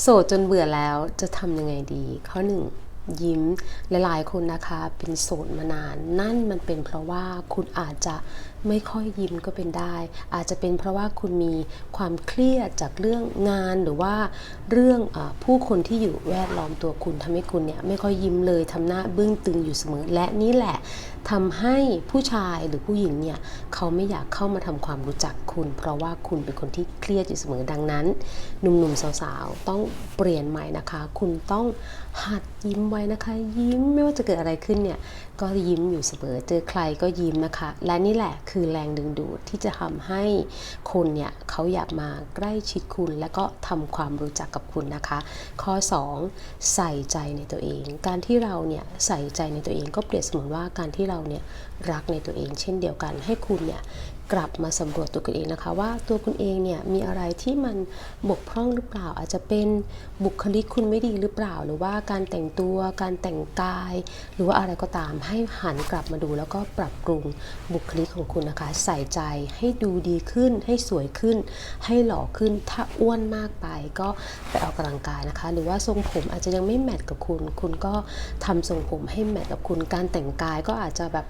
โสดจนเบื่อแล้วจะทำยังไงดี ข้อหนึ่ง ยิ้มหลายๆคนนะคะเป็นโสดมานาน นั่นมันเป็นเพราะว่าคุณอาจจะไม่ค่อยยิ้มก็เป็นได้ อาจจะเป็นเพราะว่าคุณมีความเครียดจากเรื่องงานหรือว่าเรื่องอผู้คนที่อยู่แวดล้อมตัวคุณทำให้คุณเนี่ยไม่ค่อยยิ้มเลยทำหน้าบึ้งตึงอยู่เสมอ และนี่แหละทำให้ผู้ชายหรือผู้หญิงเนี่ยเขาไม่อยากเข้ามาทำความรู้จักคุณ เพราะว่าคุณเป็นคนที่เครียดอยู่เสมอดังนั้น หนุ่มๆสาวๆต้องเปลี่ยนใหม่นะคะ คุณต้องหัดยิ้มไวนะคะ ยิ้มไม่ว่าจะเกิดอะไรขึ้นเนี่ยก็ยิ้มอยู่เสมอเจอใครก็ยิ้มนะคะ และนี่แหละคือแรงดึงดูดที่จะทำให้คนเนี่ยเขาอยากมาใกล้ชิดคุณ และก็ทำความรู้จักกับคุณนะคะ ข้อ 2 ใส่ใจในตัวเอง การที่เราเนี่ยใส่ใจในตัวเองก็เปรียบเสมือนว่าการที่เราเนี่ยรักในตัวเอง เช่นเดียวกันให้คุณเนี่ย กลับมาสำรวจตัวคุณเองนะคะ ว่าตัวคุณเองเนี่ยมีอะไรที่มันบกพร่องหรือเปล่า อาจจะเป็นบุคลิกคุณไม่ดีหรือเปล่า หรือว่าการแต่งตัวการแต่งกาย หรือว่าอะไรก็ตามให้หันกลับมาดู แล้วก็ปรับปรุงบุคลิกของคุณนะคะ ใส่ใจให้ดูดีขึ้น ให้สวยขึ้น ให้หล่อขึ้นถ้าอ้วนมากไปก็ไปออกกำลังกายนะคะ หรือว่าทรงผมอาจจะยังไม่แมทกับคุณ คุณก็ทำทรงผมให้แมทกับคุณการแต่งกายก็อาจจะแบบ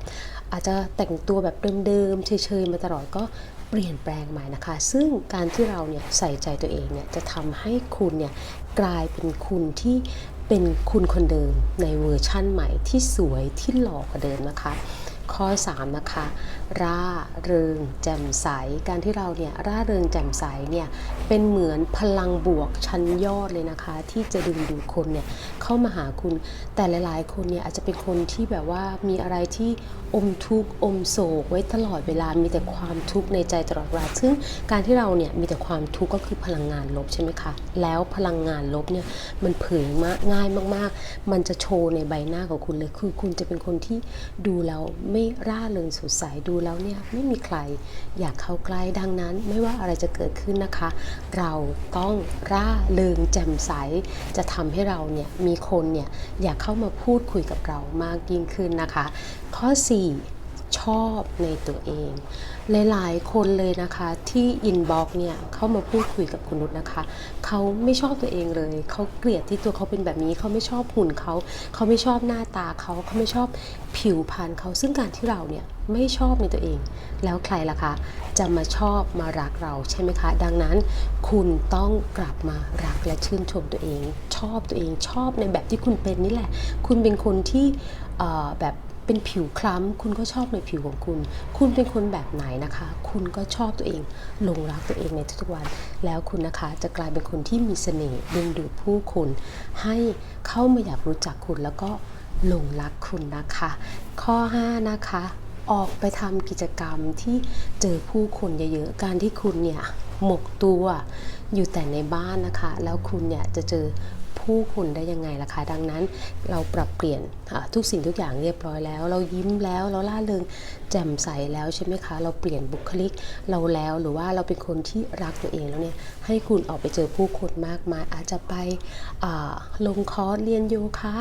อาจจะแต่งตัวแบบเดิมๆเฉยๆมาตลอดก็เปลี่ยนแปลงใหม่นะคะ ซึ่งการที่เราเนี่ยใส่ใจตัวเองเนี่ยจะทำให้คุณเนี่ยกลายเป็นคุณที่เป็นคุณคนเดิมในเวอร์ชั่นใหม่ที่สวยที่หล่อกว่าเดิมนะคะ ข้อ 3 นะคะ ร่าเริงแจ่มใส การที่เราเนี่ยร่าเริงแจ่มใสเนี่ยเป็นเหมือนพลังบวกชั้นยอดเลยนะคะ ที่จะดึงดูดคนเนี่ยเข้ามาหาคุณ แต่หลายๆ คนเนี่ยอาจจะเป็นคนที่แบบว่ามีอะไรที่อมทุกข์อมโศกไว้ตลอดเวลามีแต่ความทุกข์ในใจตลอดเวลาซึ่งการที่เราเนี่ยมีแต่ความทุกข์ก็คือพลังงานลบใช่ไหมคะแล้วพลังงานลบเนี่ยมันเผยมาง่ายมากๆ มันจะโชว์ในใบหน้าของคุณเลยคือคุณจะเป็นคนที่ดูแล้วไม่ไม่ร่าเริงสดใสดูแล้วเนี่ยไม่มีใครอยากเข้าใกล้ดังนั้น ไม่ว่าอะไรจะเกิดขึ้นนะคะ เราต้องร่าเริงแจ่มใส จะทำให้เราเนี่ยมีคนเนี่ยอยากเข้ามาพูดคุยกับเรามากยิ่งขึ้นนะคะ ข้อ 4 ชอบในตัวเอง หลายๆ คนเลยนะคะที่อินบ็อกเนี่ยเข้ามาพูดคุยกับคุณนุชนะคะ เขาไม่ชอบตัวเองเลย เขาเกลียดที่ตัวเขาเป็นแบบนี้ เขาไม่ชอบหุ่นเขา เขาไม่ชอบหน้าตาเขาเขาไม่ชอบผิวพรรณเขาซึ่งการที่เราเนี่ยไม่ชอบในตัวเอง แล้วใครล่ะคะ จะมาชอบมารักเราใช่ไหมคะ ดังนั้นคุณต้องกลับมารักและชื่นชมตัวเอง ชอบตัวเองชอบในแบบที่คุณเป็นนี่แหละ คุณเป็นคนที่แบบ เป็นผิวคล้ำ คุณก็ชอบในผิวของคุณ คุณเป็นคนแบบไหนนะคะ คุณก็ชอบตัวเองหลงรักตัวเองในทุกๆวัน แล้วคุณนะคะจะกลายเป็นคนที่มีเสน่ห์ดึงดูดผู้คน ให้เข้ามาอยากรู้จักคุณแล้วก็หลงรักคุณนะคะ ข้อ 5 นะคะ ออกไปทำกิจกรรมที่เจอผู้คนเยอะๆ การที่คุณเนี่ยหมกตัวอยู่แต่ในบ้านนะคะ แล้วคุณเนี่ยจะเจอ ผู้คนได้ยังไงล่ะคะดังนั้นเราปรับเปลี่ยนทุกสิ่งทุกอย่างเรียบร้อยแล้ว เรายิ้มแล้วเราล่าเริงแจ่มใสแล้วใช่ไหมคะ เราเปลี่ยนบุคลิกเราแล้วหรือว่าเราเป็นคนที่รักตัวเองแล้วเนี่ยให้คุณออกไปเจอผู้คนมากมาย อาจจะไปลงคอร์สเรียนโยคะ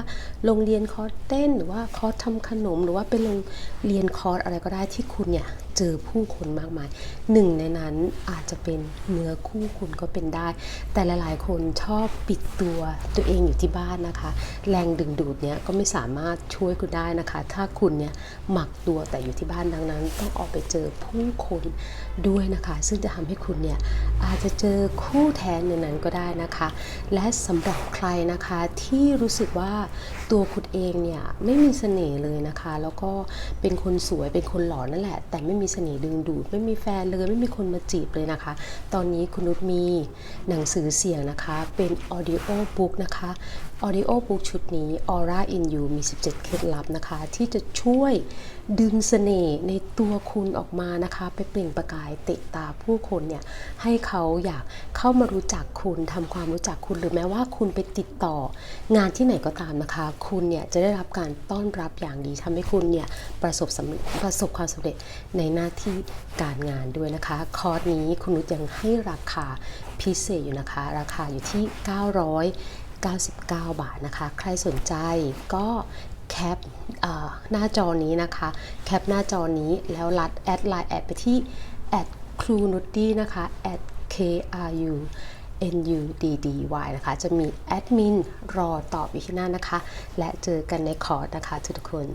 ลงเรียนคอร์สเต้น หรือว่าคอร์สทำขนม หรือว่าไปลงเรียนคอร์สอะไรก็ได้ที่คุณเนี่ยเจอผู้คนมากมายหนึ่งในนั้นอาจจะเป็นเนื้อคู่คุณก็เป็นได้ แต่หลาย ๆ คนชอบปิดตัวตัวเองอยู่ที่บ้านนะคะ แรงดึงดูดเนี้ยก็ไม่สามารถช่วยคุณได้นะคะ ถ้าคุณเนี่ยหมักตัวแต่อยู่ที่บ้านดังนั้น ต้องออกไปเจอผู้คนด้วยนะคะ ซึ่งจะทำให้คุณเนี่ยอาจจะเจอคู่แทนในนั้นก็ได้นะคะ และสำหรับใครนะคะที่รู้สึกว่าตัวคุณเองเนี่ยไม่มีเสน่ห์เลยนะคะ แล้วก็เป็นคนสวยเป็นคนหล่อนั่นแหละ แต่ไม่มีเสน่ห์ดึงดูด ไม่มีแฟนเลยไม่มีคนมาจีบเลยนะคะ ตอนนี้คุณนุชมีหนังสือเสียงนะคะเป็น audio book นะคะ audio book ชุดนี้ Aura in You มี 17 เคล็ดลับนะคะ ที่จะช่วยดึงเสน่ห์ในตัวคุณออกมานะคะ ไปเปล่งประกายเตะตาผู้คนเนี่ย ให้เขาอยากเข้ามารู้จักคุณทำความรู้จักคุณหรือแม้ว่าคุณไปติดต่องานที่ไหนก็ตามนะคะ คุณเนี่ยจะได้รับการต้อนรับอย่างดีทำให้คุณเนี่ยประสบสประสบความสำเร็จในหน้าที่การงานด้วยนะคะ คอร์สนี้คุณนุชยังให้ราคาพิเศษอยู่นะคะ ราคาอยู่ที่ 900 99 บาทนะคะ ใครสนใจก็แคปหน้าจอนี้นะคะ แคปหน้าจอนี้แล้วรัดแอดไลน์แอดไปที่แอดครูนุตตี้นะคะ at k r u N U D D Y นะคะ จะมีแอดมินรอตอบอยู่ที่หน้านะคะ และเจอกันในคอร์สนะคะทุกคน